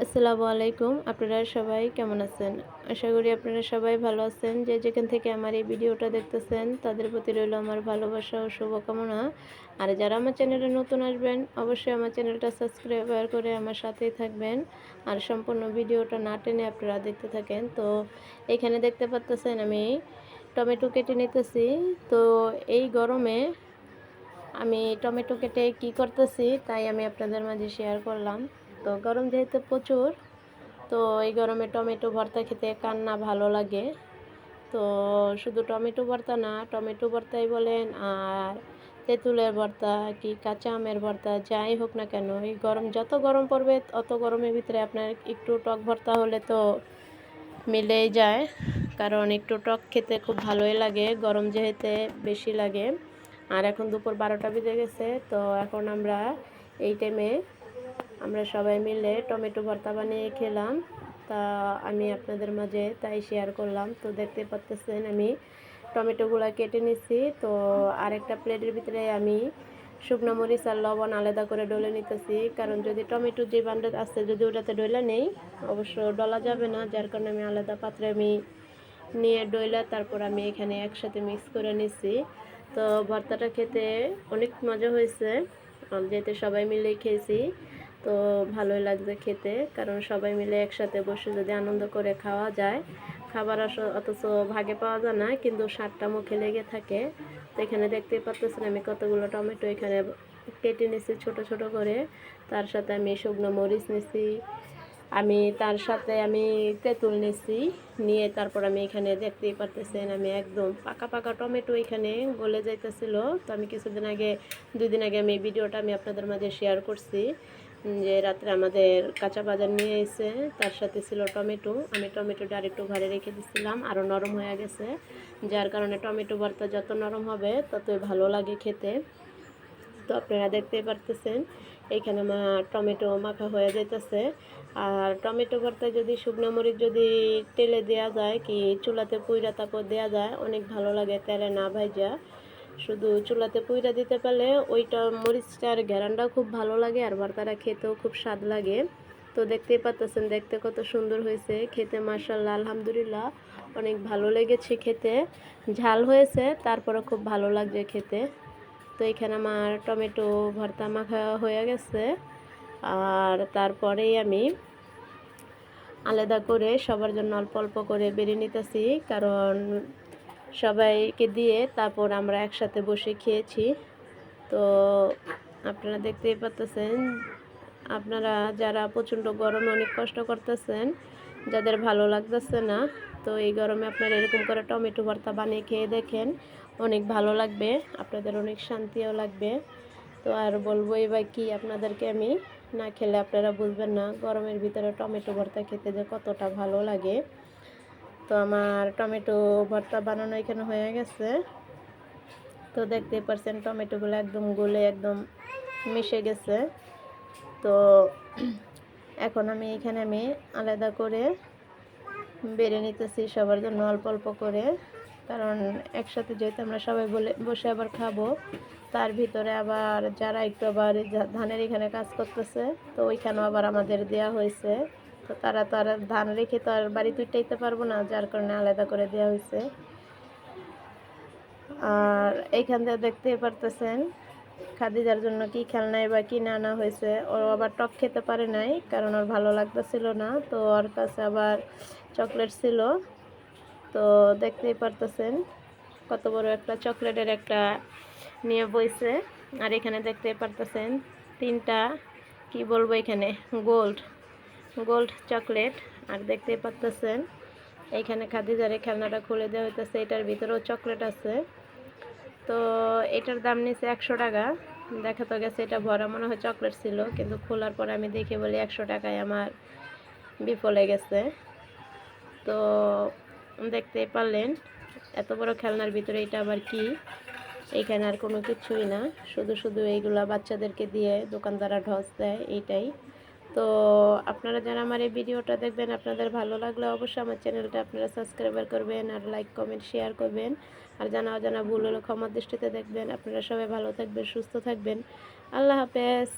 আসসালামু আলাইকুম। আপনারা সবাই কেমন আছেন? আশা করি আপনারা সবাই ভালো আছেন। যে যেখান থেকে আমার এই ভিডিওটা দেখতেছেন, তাদের প্রতি রইল আমার ভালোবাসা ও শুভকামনা। আর যারা আমার চ্যানেলে নতুন আসবেন, অবশ্যই আমার চ্যানেলটা সাবস্ক্রাইব করে আমার সাথেই থাকবেন। আর সম্পূর্ণ ভিডিওটা না টেনে আপনারা দেখতে থাকেন। তো এখানে দেখতে পাচ্তেছেন আমি টমেটো কেটে নিতেছি। তো এই গরমে আমি টমেটো কেটে কি করতেছি, তাই আমি আপনাদের মাঝে শেয়ার করলাম। তো গরম যেহেতু প্রচুর, তো এই গরমে টমেটো ভর্তা খেতে কান্না ভালো লাগে। তো শুধু টমেটো ভর্তা না, টমেটো ভর্তাই বলেন আর তেঁতুলের ভর্তা কি কাঁচা আমের ভর্তা, যাই হোক না কেন, এই গরম যত গরম পড়বে অত গরমের ভিতরে আপনার একটু টক ভর্তা হলে তো মিলেই যায়, কারণ একটু টক খেতে খুব ভালোই লাগে, গরম যেহেতু বেশি লাগে। আর এখন দুপুর বারোটা বেজে গেছে, তো এখন আমরা এই টাইমে আমরা সবাই মিলে টমেটো ভর্তা বানিয়ে খেলাম। তা আমি আপনাদের মাঝে তাই শেয়ার করলাম। তো দেখতে পাচ্তেছেন আমি টমেটোগুলো কেটে নিছি। তো আরেকটা প্লেটের ভিতরে আমি শুকনো মরিচ আর লবণ আলাদা করে ডলে নিতেছি। কারণ যদি টমেটো যে বান্ডার আছে, যদি ওটাতে ডইলা নেই, অবশ্য ডলা যাবে না। যার কারণে আমি আলাদা পাত্রে আমি নিয়ে ডইলা তারপর আমি এখানে একসাথে মিক্স করে নিছি। তো ভর্তাটা খেতে অনেক মজা হয়েছে। যেহেতু সবাই মিলে খেয়েছি। তো ভালোই লাগছে খেতে, কারণ সবাই মিলে একসাথে বসে যদি আনন্দ করে খাওয়া যায়। খাবার আস অথচ ভাগে পাওয়া যায় না, কিন্তু স্বাদটা মুখে লেগে থাকে। তো এখানে দেখতেই পাচ্ছেন আমি কতগুলো টমেটো এখানে কেটে নিছি ছোট ছোট করে। তার সাথে আমি শুকনো মরিচ নিছি আমি তার সাথে আমি তেঁতুল নিছি নিয়ে তারপর আমি এখানে দেখতেই পারতেছেন আমি একদম পাকা পাকা টমেটো এখানে গলে যাইতেছিল। তো আমি কিছুদিন আগে, দুই দিন আগে আমি ভিডিওটা আমি আপনাদের মাঝে শেয়ার করছি। যে রাত্রে আমাদের কাঁচা বাজার নিয়ে এসে তার সাথে ছিল টমেটো। আমি টমেটোটা আর একটু ঘরে রেখে দিচ্ছিলাম আরও নরম হয়ে গেছে। যার কারণে টমেটো ভর্তা যত নরম হবে, ততই ভালো লাগে খেতে। তো আপনারা দেখতে পারতেছেন এইখানে আমার টমেটো মাখা হয়ে যাইতেছে। আর টমেটো ভর্তায় যদি শুকনো মরিচ যদি তেলে দেওয়া যায়, কি চুলাতে পুইরা তারপর দেওয়া যায়, অনেক ভালো লাগে তেলে না ভাইজা। শুধু চুলাতে পুইরা দিতে পারলে ওইটা মরিচটার ঘেরানটাও খুব ভালো লাগে আর ভর্তাটা খেতেও খুব স্বাদ লাগে। তো দেখতেই পাচ্ছেন দেখতে কত সুন্দর হয়েছে। খেতে মার্শাল্লাহ আলহামদুলিল্লাহ। অনেক ভালো লেগেছে খেতে। ঝাল হয়েছে তারপরে খুব ভালো লাগছে খেতে। তো এখানে আমার টমেটো ভর্তা মাখা হয়ে গেছে। আর তারপরেই আমি আলাদা করে সবার জন্য অল্প অল্প করে বেরিয়ে নিতেছি, কারণ সবাইকে দিয়ে তারপর আমরা একসাথে বসে খেয়েছি। তো আপনারা দেখতেই পাচ্তেছেন আপনারা যারা প্রচণ্ড গরমে অনেক কষ্ট করতেছেন, যাদের ভালো লাগতেছে না, তো এই গরমে আপনারা এরকম করে টমেটো ভর্তা বানিয়ে খেয়ে দেখেন, অনেক ভালো লাগবে, আপনাদের অনেক শান্তিও লাগবে। তো আর বলব এবার কি, আপনাদেরকে আমি না খেলে আপনারা বুঝবেন না, গরমের ভিতরে টমেটো ভর্তা খেতে যে কতটা ভালো লাগে। তো আমার টমেটো ভর্তা বানানো এখানে হয়ে গেছে। তো দেখতে পারছেন, টমেটোগুলো একদম গলে একদম মিশে গেছে। তো এখন আমি এখানে আমি আলাদা করে বেড়ে নিতেছি সবার জন্য অল্প অল্প করে। কারণ একসাথে যেহেতু আমরা সবাই বলে, বসে আবার খাব, তার ভিতরে আবার যারা একটু আবার ধানের এখানে কাজ করতেছে, তো ওইখানেও আবার আমাদের দেয়া হয়েছে। তো তারা তো আর ধান রেখে তো আর বাড়ি তুইটাইতে পারব না, যার কারণে আলাদা করে দেওয়া হয়েছে। আর এইখান থেকে দেখতে পারতেছেন খাদিজার জন্য কি খেলনাই বা কি না আনা হয়েছে। ও আবার টক খেতে পারে নাই, কারণ ওর ভালো লাগতেছিল না, তো ওর কাছে আবার চকলেট ছিল। তো দেখতেই পারতেছেন কত বড় একটা চকলেটের একটা নিয়ে বইছে। আর এখানে দেখতেই পারতেছেন তিনটা, কি বলব এখানে, গোল্ড। গোল্ড চকলেট, আর দেখতেই পাচ্তেছেন এইখানে খাদিজারে খেলনাটা খুলে দেওয়া হইতেছে, এটার ভিতরেও চকলেট আছে। তো এটার দাম নিচ্ছে একশো টাকা, দেখা তো গেছে এটা ভরা মনে হয় চকলেট ছিল, কিন্তু খোলার পরে আমি দেখে বলি একশো টাকায় আমার বিফলে গেছে। তো দেখতেই পারলেন, এত বড় খেলনার ভিতরে এটা আবার কি? এইখানে আর কোনো কিছুই না, শুধু শুধু এইগুলা বাচ্চাদেরকে দিয়ে দোকানদাররা ঢস দেয়, এইটাই। তো আপনারা যারা আমার এই ভিডিওটা দেখবেন, আপনাদের ভালো লাগলে অবশ্যই আমার চ্যানেলটা আপনারা সাবস্ক্রাইবার করবেন আর লাইক, কমেন্ট, শেয়ার করবেন। আর জানা অজানা ভুল হলে ক্ষমার দৃষ্টিতে দেখবেন। আপনারা সবাই ভালো থাকবেন, সুস্থ থাকবেন। আল্লাহ হাফেজ।